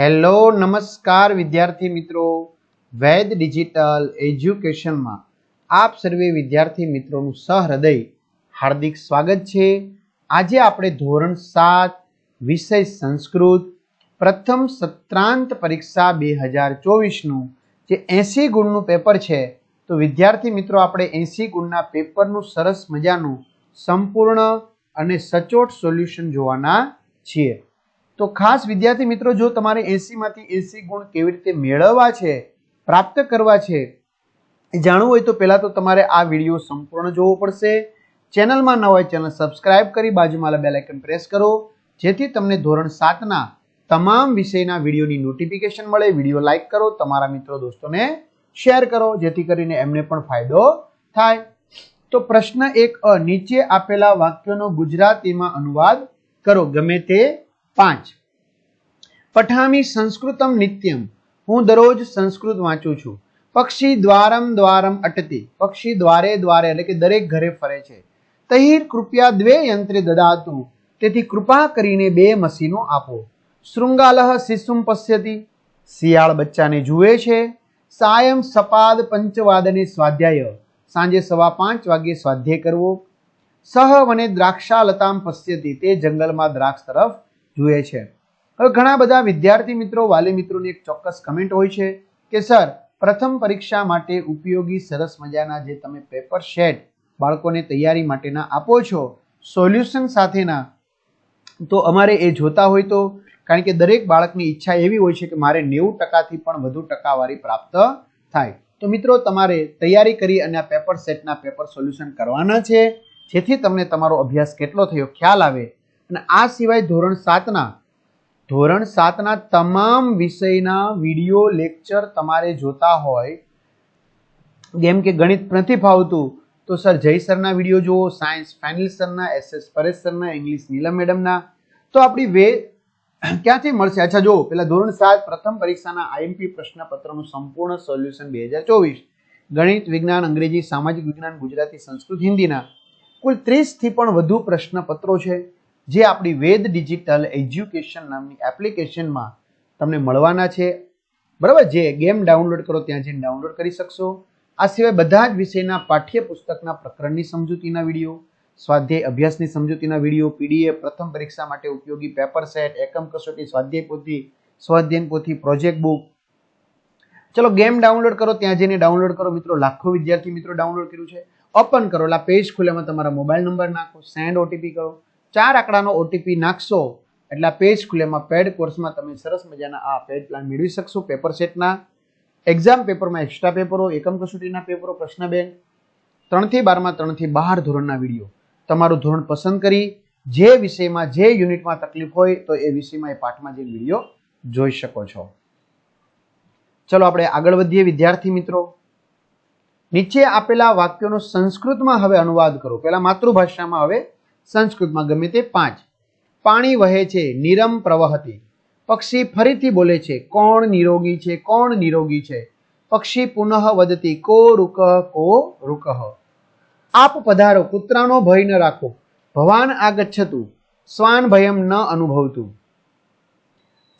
Hello, નમસ્કાર વિદ્યાર્થી મિત્રો. વૈદ ડિજિટલ એજ્યુકેશનમાં આપ સર્વે વિદ્યાર્થી મિત્રોનું સહૃદય, હાર્દિક સ્વાગત છે. આજે આપણે ધોરણ સાત, વિષય સંસ્કૃત, પ્રથમ સત્રાંત પરીક્ષા બે હજાર ચોવીસનું જે એંસી ગુણનું પેપર છે, તો વિદ્યાર્થી મિત્રો આપણે એંસી ગુણના પેપરનું સરસ મજાનું સંપૂર્ણ અને સચોટ સોલ્યુશન જોવાના છીએ. તો ખાસ વિદ્યાર્થી મિત્રો, જો તમારે એસીમાંથી એસી ગુણ કેવી રીતે મેળવવા છે, પ્રાપ્ત કરવા છે, એ જાણવું હોય તો પહેલાં તો તમારે આ વીડિયો સંપૂર્ણ જોવો પડશે. ચેનલમાં ન હોય ચેનલ સબસ્ક્રાઇબ કરી બાજુમાં બેલ પ્રેસ કરો, જેથી તમને ધોરણ સાતના તમામ વિષયના વિડીયોની નોટિફિકેશન મળે. વીડિયો લાઇક કરો, તમારા મિત્રો દોસ્તોને શેર કરો, જેથી કરીને એમને પણ ફાયદો થાય. તો પ્રશ્ન એક અ, નીચે આપેલા વાક્યોનો ગુજરાતીમાં અનુવાદ કરો. ગમે તે પાંચ. પઠામી સંસ્કૃતમ નિત્યમ. હું દરરોજ સંસ્કૃત વાંચું છું. પક્ષી દ્વારમ દ્વારમ અટતી. પક્ષી દ્વારે દ્વારે એટલે કે દરેક ઘરે ફરે છે. તહીર કૃપયા દ્વે યંત્રે દદાતું. તેથી કૃપા કરીને બે મશીનો આપો. શૃંગાલહ શિશુમ પશ્યતી. શિયાળ બચ્ચાને જુએ છે. સાયમ સપાદ પંચવાદને સ્વાધ્યાય. સાંજે સવા પાંચ વાગ્યે સ્વાધ્યાય કરવો. સહ વને દ્રાક્ષાલતામ પશ્યતી. તે જંગલમાં દ્રાક્ષ તરફ જુએ છે. હવે ઘણા બધા વિદ્યાર્થી મિત્રો, વાલી મિત્રોની એક ચોક્કસ કમેન્ટ હોય છે કે, સર, પ્રથમ પરીક્ષા માટે ઉપયોગી, સરસ મજાના જે તમે પેપર શેટ બાળકોને તૈયારી માટેના આપો છો સોલ્યુશન સાથેના, તો અમારે એ જોતા હોય તો, કારણ કે દરેક બાળકની ઈચ્છા એવી હોય છે કે મારે નેવું ટકાથી પણ વધુ ટકાવારી પ્રાપ્ત થાય. તો મિત્રો, તમારે તૈયારી કરી અને આ પેપર સેટના પેપર સોલ્યુશન કરવાના છે. જેથી તમને તમારો અભ્યાસ કેટલો થયો ખ્યાલ આવે. અને આ સિવાય ધોરણ સાતના ધોરણ સાતના તમામ વિષયના વીડિયો લેક્ચર તમારે જોતા હોય, જેમ કે ગણિત નથી ફાવતું તો સર જય સરના વીડિયો જુઓ, સાયન્સ ફાઇનલ સરના, એસએસ પરેશ સરના, ઇંગ્લિશ નીલમ મેડમના, તો આપણી વે ક્યાંથી મળશે? અચ્છા જો પેલા ધોરણ સાત પ્રથમ પરીક્ષાના આઈએમપી પ્રશ્નપત્રનું સંપૂર્ણ સોલ્યુશન બે હજાર ચોવીસ. ગણિત, વિજ્ઞાન, અંગ્રેજી, સામાજિક વિજ્ઞાન, ગુજરાતી, સંસ્કૃત, હિન્દીના. કુલ ત્રીસથી પણ વધુ પ્રશ્નપત્રો છે. જે આપણી વેદ ડિજિટલ એજ્યુકેશન નામની એપ્લિકેશનમાં તમને મળવાના છે. બરાબર? જે ગેમ ડાઉનલોડ કરો, ત્યાં જઈને ડાઉનલોડ કરી શકશો. આ સિવાય બધા જ વિષયના પાઠ્યપુસ્તકના પ્રકરણની સમજૂતીના વીડિયો, સ્વાધ્યાય અભ્યાસની સમજૂતીના વીડિયો, પીડીએફ, પ્રથમ પરીક્ષા માટે ઉપયોગી પેપર સેટ, એકમ કસોટી, સ્વાધ્યાય પોથી સ્વાધ્યાયન પોથી પ્રોજેક્ટ બુક. ચલો, ગેમ ડાઉનલોડ કરો, ત્યાં જઈને ડાઉનલોડ કરો. મિત્રો, લાખો વિદ્યાર્થી મિત્રો ડાઉનલોડ કર્યું છે. ઓપન કરો એટલે પેજ ખુલ્યામાં તમારા મોબાઈલ નંબર નાખો, સેન્ડ ઓટીપી કરો. ચાર આંકડાનો ઓટીપી નાખશો, એટલે આ પેજ ખુલેમાં પેડ કોર્સમાં તમે સરસ મજાના આ પેડ પ્લાન મેળવી શકશો. પેપર સેટના એક્ઝામ પેપરમાં એક્સ્ટ્રા પેપરો એકમ કસોટીના પેપરો પ્રશ્ન બેંક ત્રણથી બારમાં ત્રણથી બહાર ધોરણના વીડિયો. તમારું ધોરણ પસંદ કરી, જે વિષયમાં, જે યુનિટમાં તકલીફ હોય, તો એ વિષયમાં એ પાઠમાં જે વીડિયો જોઈ શકો છો. ચલો આપણે આગળ વધીએ, વિદ્યાર્થી મિત્રો. નીચે આપેલા વાક્યોનો સંસ્કૃતમાં હવે અનુવાદ કરો. પહેલા માતૃભાષામાં હવે સંસ્કૃતમાં ગમે તે પાંચ. પાણી વહે છે, નિરમ પ્રવહતી. પક્ષી ફરીથી બોલે છે, કોણ નિરોગી છે, કોણ નિરોગી છે? પક્ષી પુનઃ વદતી, કો રૂક કો રૂક. આપ પધારો, કૂતરાનો ભય ન રાખો. ભવાન આગચ્છતું શ્વાન ભયમ ન અનુભવતું.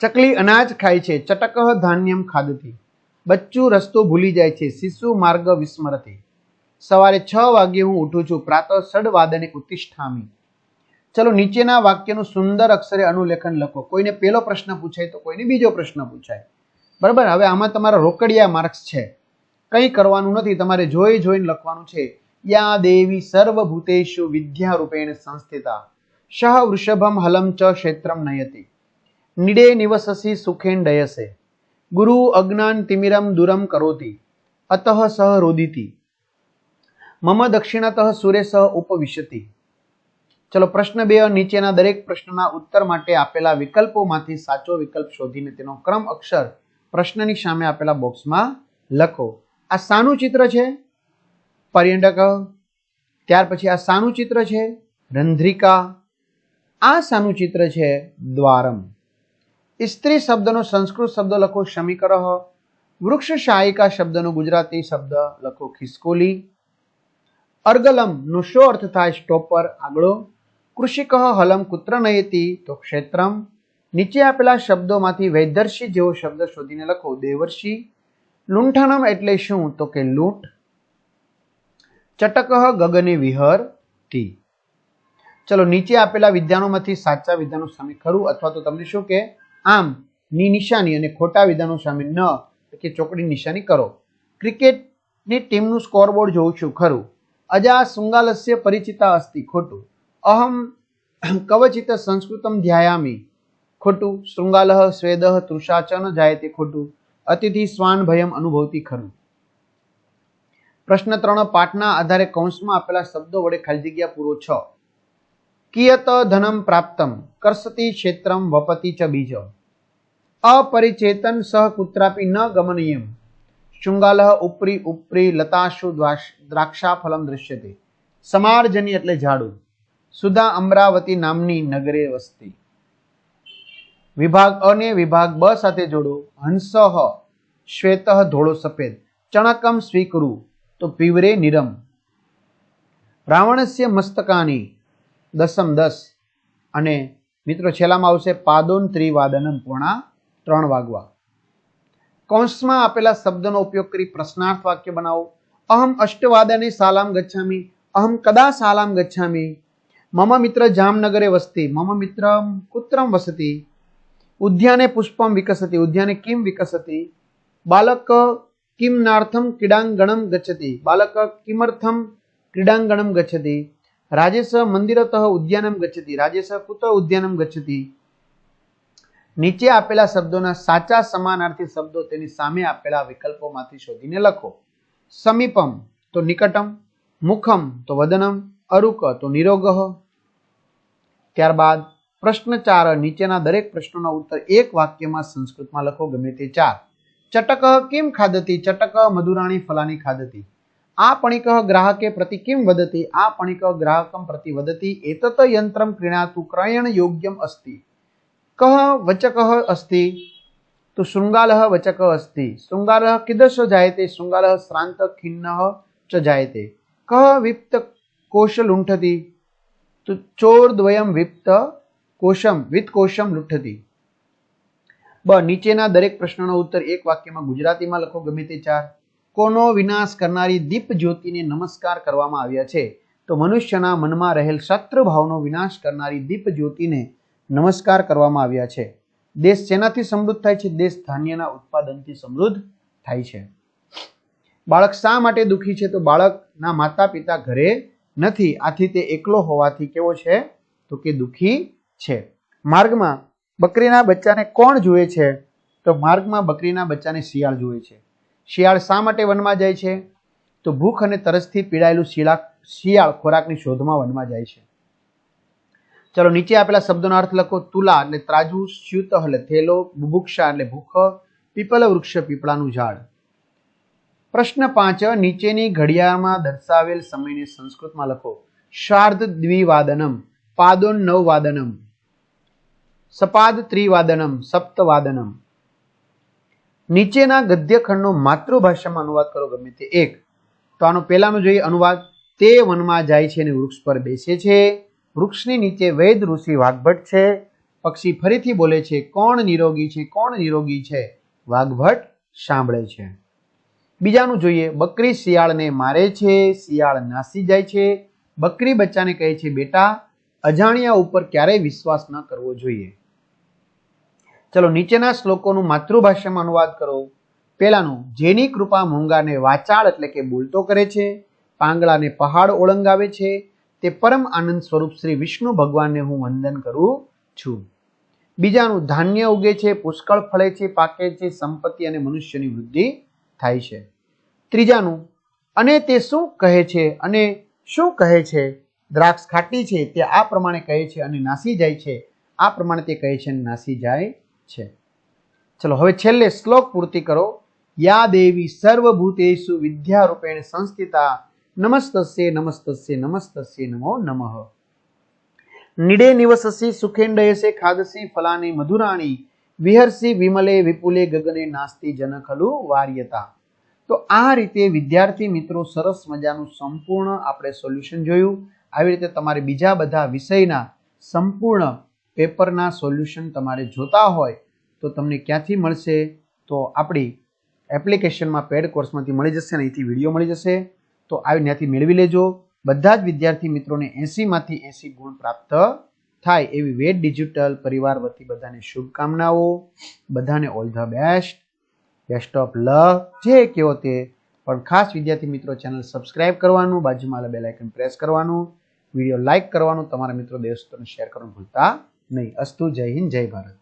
ચકલી અનાજ ખાય છે, ચટક ધાન્યમ ખાદતી બચ્ચું રસ્તો ભૂલી જાય છે, શિશુ માર્ગ વિસ્મરતી. સવારે છ વાગ્યે હું ઉઠું છું. પ્રાતઃ સડ વાદને ઉત્તિષ્ઠામી. ચલો, નીચેના વાક્યનું સુંદર અક્ષરે અનુલેખન લખો. કોઈને પહેલો પ્રશ્ન પૂછાય તો કોઈને બીજો પ્રશ્ન પૂછાય. બરાબર? હવે આમાં તમારા રોકડિયા માર્ક્સ છે. કંઈ કરવાનું નથી. તમારે જોઈ જોઈને લખવાનું છે. યા દેવી સર્વભૂતેશુ વિદ્યા રૂપેણ સંસ્થિતા. શહ વૃષભમ હલમ ચ ક્ષેત્રમ નયતિ. નિડે નિવસસી સુખેન ડયસે. ગુરુ અજ્ઞાન તિમિરમ દુરમ કરોતિ. અતઃ સહ રોદિતિ. મમ દક્ષિણતઃ સુરેશ ઉપવિશતિ. ચલો પ્રશ્ન બે નીચેના દરેક પ્રશ્નના ઉત્તર માટે આપેલા વિકલ્પોમાંથી સાચો વિકલ્પ શોધીને તેનો ક્રમ અક્ષર પ્રશ્નની સામે આપેલા બોક્સમાં લખો. આ સાનું ચિત્ર છે? પર્યટક. ત્યાર પછી આ સાનું ચિત્ર છે? રંધ્રિકા. આ સાનું ચિત્ર છે દ્વારમ. સ્ત્રી શબ્દનો સંસ્કૃત શબ્દ લખો શમીકરહ વૃક્ષ શાયિકા શબ્દનો ગુજરાતી શબ્દ લખો, ખિસકોલી. અર્ગલમ નો શો અર્થ થાય સ્ટોપર આગળો કૃષિકહ હલમ કુત્ર નયતી તો ક્ષેત્રમ નીચે આપેલા શબ્દોમાંથી વૈદર્શી જેવો શબ્દ શોધીને લખો દેવર્ષી લુંઠનમ એટલે શું તો કે લૂંટ ચટકહ ગગને વિહરતી ચલો નીચે આપેલા વિધાનોમાંથી સાચા વિધાનો સામે ખરું અથવા તો તમને શું કે આમ ની નિશાની અને ખોટા વિધાનો સામે ન કે ચોકડી નિશાની કરો ક્રિકેટની ટીમનું સ્કોરબોર્ડ જોઉં છું ખરું અજા શૃંગાલસ્ય પરિચિતા અસ્તિ ખોટું અહમ કવચિત સંસ્કૃતમ ધ્યાયામી ખોટું શૃંગાલહ સ્વેદહ તૃષાચન જાય તે ખોટું અતિથિ સ્વાન ભયમ અનુભવતી ખરું પ્રશ્ન ત્રણ પાઠના આધારે કૌંસમાં આપેલા શબ્દો વડે ખાલી જગ્યા પૂરો છ કિયત ધનમ પ્રાપ્તમ કર્ષતિ ક્ષેત્રમ વપતિ ચ બીજ અપરિચેતન સહ કુત્રાપી ન ગમનીયમ શૃંગાલહ ઉપરી ઉપરી લતાશુ દ્વાશ- દ્રાક્ષાફલમ દૃશ્યતે સમાર્જની એટલે ઝાડુ. સુધા અમરાવતી નામની નગરે વસ્તી. વિભાગ અ ને વિભાગ બ સાથે જોડો. હંસહ શ્વેત ધોળો સફેદ. ચણકમ સ્વીકરુ તો પીવરે નિરમ. રાવણસ્ય મસ્તકાની દસમ દસ. અને મિત્રો છેલ્લામાં આવશે પાદોન ત્રિવાદનમ પૂર્ણા ત્રણ વાગવા. કૌંસમાં આપેલા શબ્દનો ઉપયોગ કરી પ્રશ્નાર્થ વાક્ય બનાવો. અહમ અષ્ટવાદને સાલામ ગચ્છામી, અહમ કદા સાલામ ગચ્છામી, મમ મિત્ર જામનગરે વસતી, મમ મિત્ર કુત્રમ વસતી, ઉદ્યાને પુષ્પમ વિકસતી, ઉદ્યાને કિમ વિકસતી, બાલક કિમનાર્થમ ક્રીડાંગણમ ગચ્છતી, બાલક કિમર્થમ ક્રીડાંગણમ ગચ્છતી, રાજેશ મંદિરતઃ ઉદ્યાનમ ગચ્છતી, રાજેશ કુત ઉદ્યાનમ ગચ્છતિ નીચે આપેલા શબ્દોના સાચા સમાનાર્થી શબ્દો તેની સામે આપેલા વિકલ્પોમાંથી શોધીને લખો. સમીપમ તો નિકટમ, મુખમ તો વદનમ, અરુક તો નિરોગહ. ત્યારબાદ પ્રશ્ન ચાર નીચેના દરેક પ્રશ્નોના ઉત્તર એક વાક્યમાં સંસ્કૃતમાં લખો, ગમે તે ચાર. ચટક કેમ ખાદતી ચટક મધુરાણી ફલાની ખાદતી આ પણિક ગ્રાહકે પ્રતિ કેમ વદતી? આ પણિક ગ્રાહકમ પ્રતિ વદતી? એતત યંત્રમ ક્રીણાતુ ક્રયણ યોગ્યમ અસ્તિ. કહ વચક અસ્તિ તો શૃંગાલः વચક અસ્તિ શૃંગાલः કિદશ જાયતે શૃંગાલः શ્રાંત ખિન્ન ચ જાયતે કહ વિપ્ત કોશ લુંઠતી તો ચોર દ્વયમ વિપ્ત કોશમ વિત કોશમ લુંઠતી બ નીચેના દરેક પ્રશ્નનો ઉત્તર એક વાક્યમાં ગુજરાતીમાં લખો ગમે તે ચાર કોનો વિનાશ કરનારી દીપ જ્યોતિને નમસ્કાર કરવામાં આવ્યા છે તો મનુષ્યના મનમાં રહેલ શત્રુ ભાવનો વિનાશ કરનારી દીપ જ્યોતિને નમસ્કાર કરવામાં આવ્યા છે. દેશ શેનાથી સમૃદ્ધ થાય છે? દેશ ધાન્યના ઉત્પાદનથી સમૃદ્ધ થાય છે. બાળક શા માટે દુઃખી છે? તો બાળકના માતા પિતા ઘરે નથી. આથી તે એકલો હોવાથી કેવો છે? તો કે દુઃખી છે. માર્ગમાં બકરીના બચ્ચાને કોણ જુએ છે? તો માર્ગમાં બકરીના બચ્ચાને શિયાળ જુએ છે. શિયાળ શા માટે વનમાં જાય છે? તો ભૂખ અને તરસથી પીડાયેલું શિયાળ શિયાળ ખોરાકની શોધમાં વનમાં જાય છે. ચલો નીચે આપેલા શબ્દોનો અર્થ લખો તુલા એટલે ત્રાજુ, સ્યુત એટલે થેલો બુભુક્ષા એટલે ભૂખ, પીપલ વૃક્ષ, પીપળાનું ઝાડ. પ્રશ્ન પાંચ, નીચેની ઘડિયાળમાં દર્શાવેલ સમયને સંસ્કૃતમાં લખો. શાર્ધ દ્વિવાદનમ, પાદોન નવવાદનમ, સપાદ ત્રિવાદનમ, સપ્તવાદનમ. નીચેના ગદ્યખંડનો માતૃભાષામાં અનુવાદ કરો, ગમે તે એક. તો આનો પહેલાનો જોઈએ અનુવાદ, તે વનમાં જાય છે અને વૃક્ષ પર બેસે છે. વૃક્ષની નીચે વૈદ ઋષિ વાઘભટ્ટ છે. પક્ષી ફરીથી બોલે છે, કોણ નિરોગી છે? કોણ નિરોગી છે? વાઘભટ્ટ સાંભળે છે. બીજાનું જોઈએ, બકરી શિયાળને મારે છે? શિયાળ નાસી જાય છે? બકરી બચ્ચાને કહે છે, બેટા, અજાણ્યા ઉપર ક્યારેય વિશ્વાસ ન કરવો જોઈએ. ચલો, નીચેના શ્લોકોનું માતૃભાષામાં અનુવાદ કરો. પેલાનું જેની કૃપા મૂંગાને વાચાળ એટલે કે બોલતો કરે છે, પાંગળાને પહાડ ઓળંગાવે છે તે પરમ આનંદ સ્વરૂપ શ્રી વિષ્ણુ ભગવાનને હું વંદન કરું છું. બીજાનું ધાન્ય ઉગે છે, પુષ્કળ ફળે છે, પાકે છે, સંપત્તિ અને મનુષ્યની વૃદ્ધિ થાય છે. ત્રીજાનું, અને તે શું કહે છે અને શું કહે છે? દ્રાક્ષ ખાટી છે તે આ પ્રમાણે કહે છે અને નાસી જાય છે. આ પ્રમાણે તે કહે છે અને નાસી જાય છે. ચલો, હવે છેલ્લે શ્લોક પૂર્તિ કરો. યા દેવી સર્વભૂતેષુ વિદ્યારૂપેણ સંસ્થિતા નમસ્તસ્ય નમસ્તસ્ય નમસ્તસ્ય નમો નમઃ નિડે નિવસસી સુખેન્ડયસે ખાદસી ફલાની મધુરાણી વિહર્ષી વિમલે વિપુલે ગગને નાસ્તી જન ખલુ વાર્યતા તો આ રીતે વિદ્યાર્થી મિત્રો સરસ મજાનું સંપૂર્ણ આપણે સોલ્યુશન જોયું. આવી રીતે તમારે બીજા બધા વિષયના સંપૂર્ણ પેપરના સોલ્યુશન તમારે જોતા હોય તો તમને ક્યાંથી મળશે? તો આપણી એપ્લિકેશનમાં પેડ કોર્સમાંથી મળી જશે અને અહીંથી વીડિયો મળી જશે. તો આવી ત્યાંથી મેળવી લેજો. બધા જ વિદ્યાર્થી મિત્રોને એંસીમાંથી એંસી ગુણ પ્રાપ્ત થાય એવી વેદ ડિજિટલ પરિવાર વતી બધાને શુભકામનાઓ. બધાને all the best. Best of love જે કહેવો તે. પણ ખાસ વિદ્યાર્થી મિત્રો ચેનલ સબસ્ક્રાઇબ કરવાનું, બાજુમાં બેલ આઇકન પ્રેસ કરવાનું, વીડિયો લાઇક કરવાનું, તમારા મિત્રો દોસ્તોને શેર કરવાનું ભૂલતા નહીં. અસ્તુ, જય હિન્દ, જય ભારત.